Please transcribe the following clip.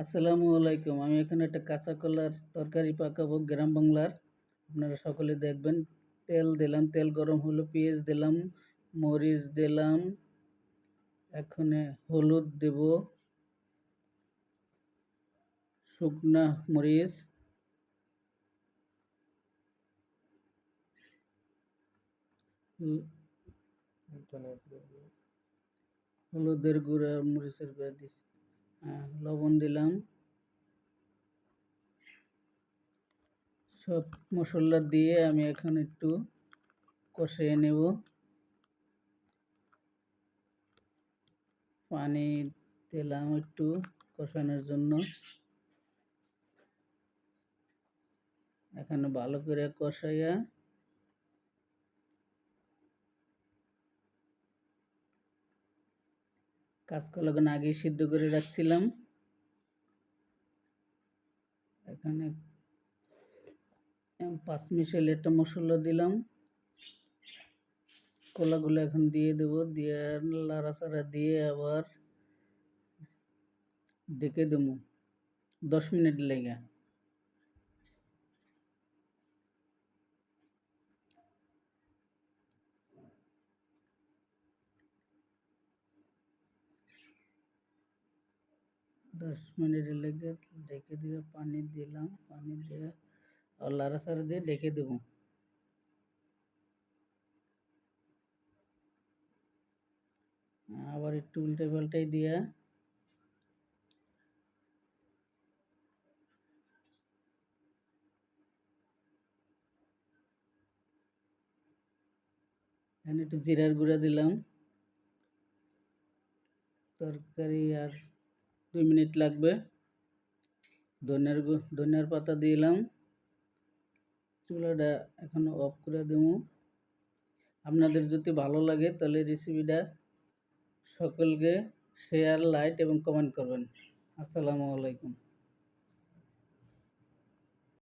আসসালামু আলাইকুম। আমি এখানে একটা কাঁচা কলার তরকারি পাকাবো গ্রাম বাংলার। আপনারা সকলে দেখবেন তেল দিলাম তেল গরম হলো পেঁয়াজ দিলাম মরিচ দিলাম এখানে হলুদ দেব শুকনা মরিচ হলুদের গুঁড়া মরিচের গুঁড়া দিচ্ছি লবণ দিলাম। সব মশলা দিয়ে আমি এখন একটু কষিয়ে নেব। পানি দিলাম একটু কষানোর জন্য। এখানে ভালো করে কষাইয়া কাঁচকলাগুলো আগে সিদ্ধ করে রাখছিলাম। এখানে পাঁচ মিশাল একটা মশলা দিলাম। কলাগুলো এখন দিয়ে দেব, দিয়ে লাড়াচাড়া দিয়ে আবার ডেকে দেবো। দশ মিনিট লেগে। দশ মিনিট লেগে ডেকে দিয়ে পানি দিলাম, পানি দিয়ে আর লাড়াচাড়া দিয়ে ডেকে দেবো। আবার একটু উল্টে পাল্টাই দিয়ে একটু জিরার গুঁড়া দিলাম। তরকারি আর দুই মিনিট লাগবে। ধনিয়ার ধনিয়ার পাতা দিলাম চুলাটা এখন অফ করে দেবো। আপনাদের যদি ভালো লাগে তাহলে রেসিপিটা সকলকে শেয়ার লাইক এবং কমেন্ট করবেন। আসসালামু আলাইকুম।